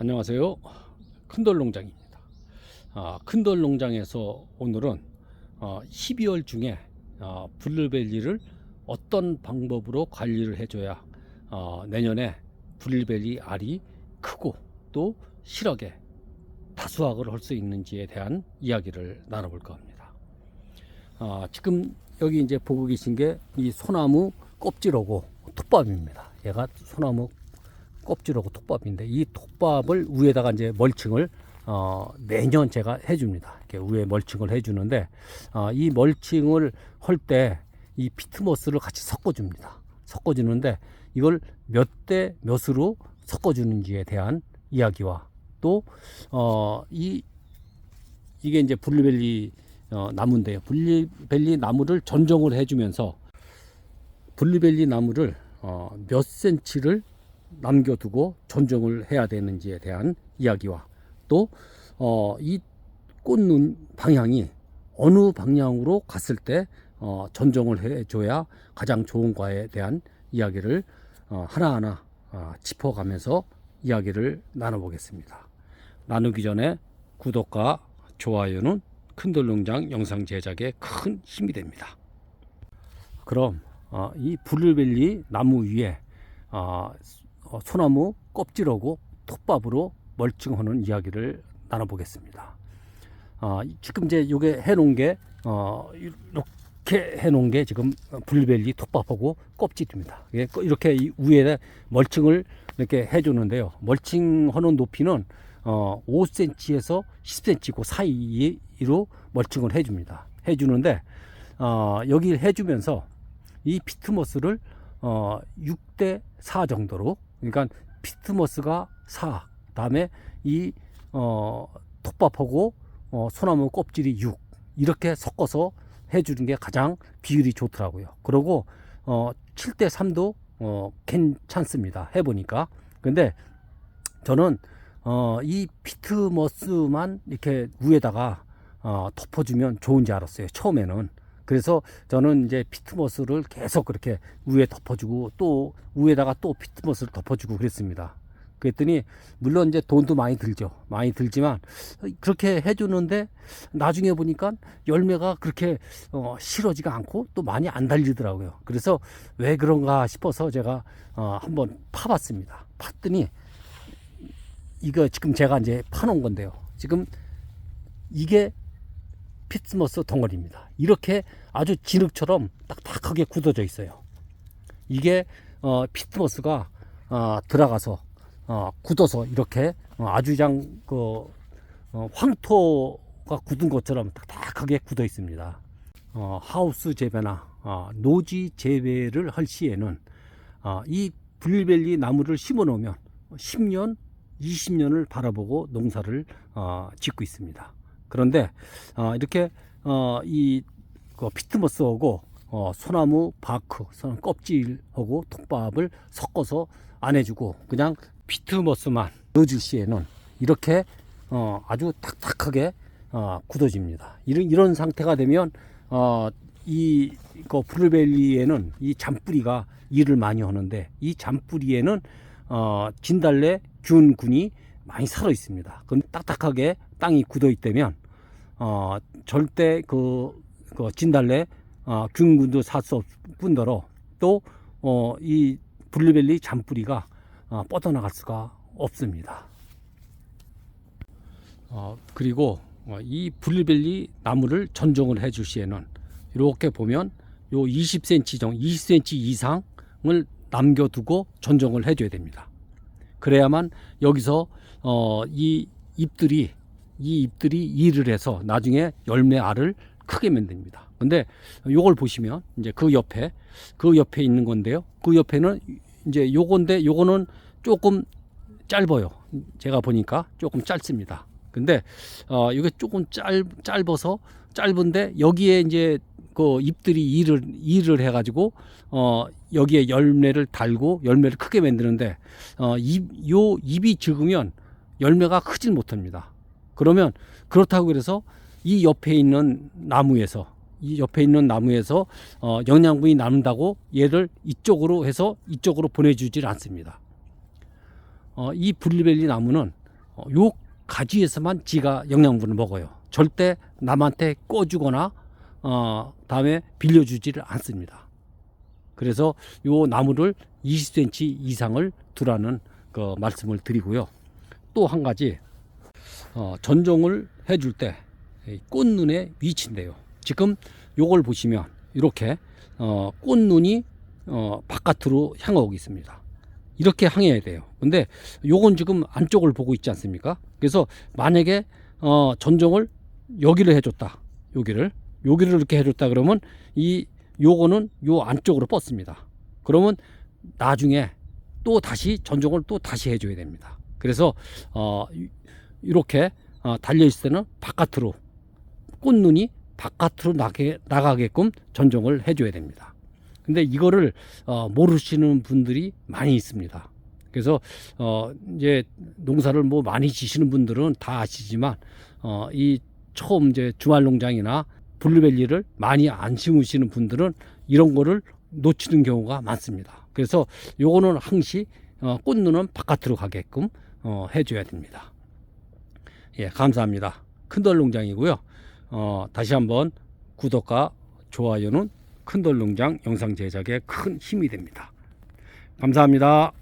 안녕하세요. 큰돌 농장입니다. 아, 큰돌 농장에서 오늘은 어, 12월 중에 어, 블루벨리를 어떤 방법으로 관리를 해줘야 어, 내년에 블루벨리 알이 크고 또 실하게 다수확을 할 수 있는지에 대한 이야기를 나눠볼 겁니다. 아, 지금 여기 이제 보고 계신 게 이 소나무 껍질하고 톱밥입니다. 얘가 소나무 껍질하고 톱밥인데 이 톱밥을 위에다가 이제 멀칭을 어, 매년 제가 해줍니다. 이렇게 위에 멀칭을 해주는데 어, 이 멀칭을 할 때 이 피트모스를 같이 섞어줍니다. 섞어주는데 이걸 몇 대 몇으로 섞어주는지에 대한 이야기와 또 어, 이 이게 이제 블루벨리 어, 나무인데요. 블루벨리 나무를 전종을 해주면서 블루벨리 나무를 어, 몇 센치를 남겨두고 전종을 해야 되는지에 대한 이야기와 또 어, 이 꽂는 방향이 어느 방향으로 갔을 때 어, 전종을 해줘야 가장 좋은 과에 대한 이야기를 어, 하나하나 어, 짚어가면서 이야기를 나눠보겠습니다. 나누기 전에 구독과 좋아요는 큰돌 농장 영상 제작에 큰 힘이 됩니다. 그럼 어, 이 블루벨리 나무 위에 어, 어, 소나무 껍질하고 톱밥으로 멀칭하는 이야기를 나눠보겠습니다. 어, 지금 이제 요게 해놓은 게 어, 이렇게 해놓은 게 지금 블루벨리 톱밥하고 껍질입니다. 예, 이렇게 이 위에 멀칭을 이렇게 해주는데요. 멀칭하는 높이는 어, 5cm에서 10cm 그 사이로 멀칭을 해줍니다. 해주는데 어, 여기 해주면서 이 피트모스를 어, 6대 4 정도로 그러니까 피트모스가 4 다음에 이 어, 톱밥하고 어, 소나무 껍질이 6 이렇게 섞어서 해주는 게 가장 비율이 좋더라고요. 그리고 어, 7대 3도 어, 괜찮습니다. 해보니까 근데 저는 어, 이 피트머스만 이렇게 위에다가 어, 덮어주면 좋은지 알았어요. 처음에는. 그래서 저는 이제 피트머스를 계속 그렇게 위에 덮어주고 또 위에다가 또 피트머스를 덮어주고 그랬습니다. 그랬더니 물론 이제 돈도 많이 들죠. 많이 들지만 그렇게 해주는데 나중에 보니까 열매가 그렇게 어, 실어지가 않고 또 많이 안 달리더라고요. 그래서 왜 그런가 싶어서 제가 어, 한번 파봤습니다. 팠더니 이거 지금 제가 이제 파놓은 건데요. 지금 이게 피트머스 덩어리입니다. 이렇게 아주 진흙처럼 딱딱하게 굳어져 있어요. 이게 어, 피트머스가 어, 들어가서 어, 굳어서 이렇게 어, 아주 그냥 그 어, 황토가 굳은 것처럼 딱딱하게 굳어 있습니다. 어, 하우스 재배나 어, 노지 재배를 할 시에는 어, 이 블루벨리 나무를 심어 놓으면 10년, 20년을 바라보고 농사를 어, 짓고 있습니다. 그런데 어, 이렇게 어, 이 그 피트머스하고 어, 소나무 바크, 껍질하고 톱밥을 섞어서 안 해주고 그냥 피트머스만 넣어줄 시에는 이렇게 어, 아주 탁탁하게 어, 굳어집니다. 이런 이런 상태가 되면 어, 이그 블루벨리에는 이 잔뿌리가 일을 많이 하는데 이 잔뿌리에는 어, 진달래 균군이 많이 살아 있습니다. 그럼 딱딱하게 땅이 굳어 있다면 어, 절대 그, 그 진달래 어, 균군도 살 수 없을 뿐더러 또 어, 이 블루벨리 잔뿌리가 어, 뻗어나갈 수가 없습니다. 어, 그리고 어, 이 블루벨리 나무를 전종을 해줄 시에는 이렇게 보면 요 20cm 정도, 20cm 이상을 남겨두고 전종을 해줘야 됩니다. 그래야만 여기서 어, 이 잎들이 이 잎들이 일을 해서 나중에 열매 알을 크게 만듭니다. 근데 요걸 보시면 이제 그 옆에 그 옆에 있는 건데요. 그 옆에는 이제 요건데 요거는 조금 짧아요. 제가 보니까 조금 짧습니다. 근데 어 이게 조금 짧 짧아서 짧은데 여기에 이제 그 잎들이 일을 일을 해가지고 어 여기에 열매를 달고 열매를 크게 만드는데 어잎요 잎이 적으면 열매가 크질 못합니다. 그러면 그렇다고 그래서 이 옆에 있는 나무에서 이 옆에 있는 나무에서 어, 영양분이 남는다고 얘를 이쪽으로 해서 이쪽으로 보내주질 않습니다. 어, 이 블루벨리 나무는 어, 요 가지에서만 지가 영양분을 먹어요. 절대 남한테 꺼주거나 어, 다음에 빌려주지를 않습니다. 그래서 요 나무를 20cm 이상을 두라는 그 말씀을 드리고요. 또 한 가지 어, 전종을 해줄 때이 꽃눈의 위치인데요. 지금 요걸 보시면 이렇게 어, 꽃눈이 어, 바깥으로 향하고 있습니다. 이렇게 향해야 돼요. 근데 요건 지금 안쪽을 보고 있지 않습니까? 그래서 만약에 어, 전종을 여기를 해줬다. 여기를 여기를 이렇게 해줬다 그러면 이 요거는 요 안쪽으로 뻗습니다. 그러면 나중에 또 다시 전종을 또 다시 해줘야 됩니다. 그래서 어, 이- 이렇게 어, 달려 있을 때는 바깥으로 꽃눈이 바깥으로 나게, 나가게끔 전종을 해줘야 됩니다. 근데 이거를 어, 모르시는 분들이 많이 있습니다. 그래서 어, 이제 농사를 뭐 많이 지시는 분들은 다 아시지만 어, 이 처음 이제 주말 농장이나 블루벨리를 많이 안 심으시는 분들은 이런 거를 놓치는 경우가 많습니다. 그래서 요거는 항시 어, 꽃눈은 바깥으로 가게끔 어, 해줘야 됩니다. 예, 감사합니다. 큰돌 농장이고요. 어, 다시 한번 구독과 좋아요는 큰돌 농장 영상 제작에 큰 힘이 됩니다. 감사합니다.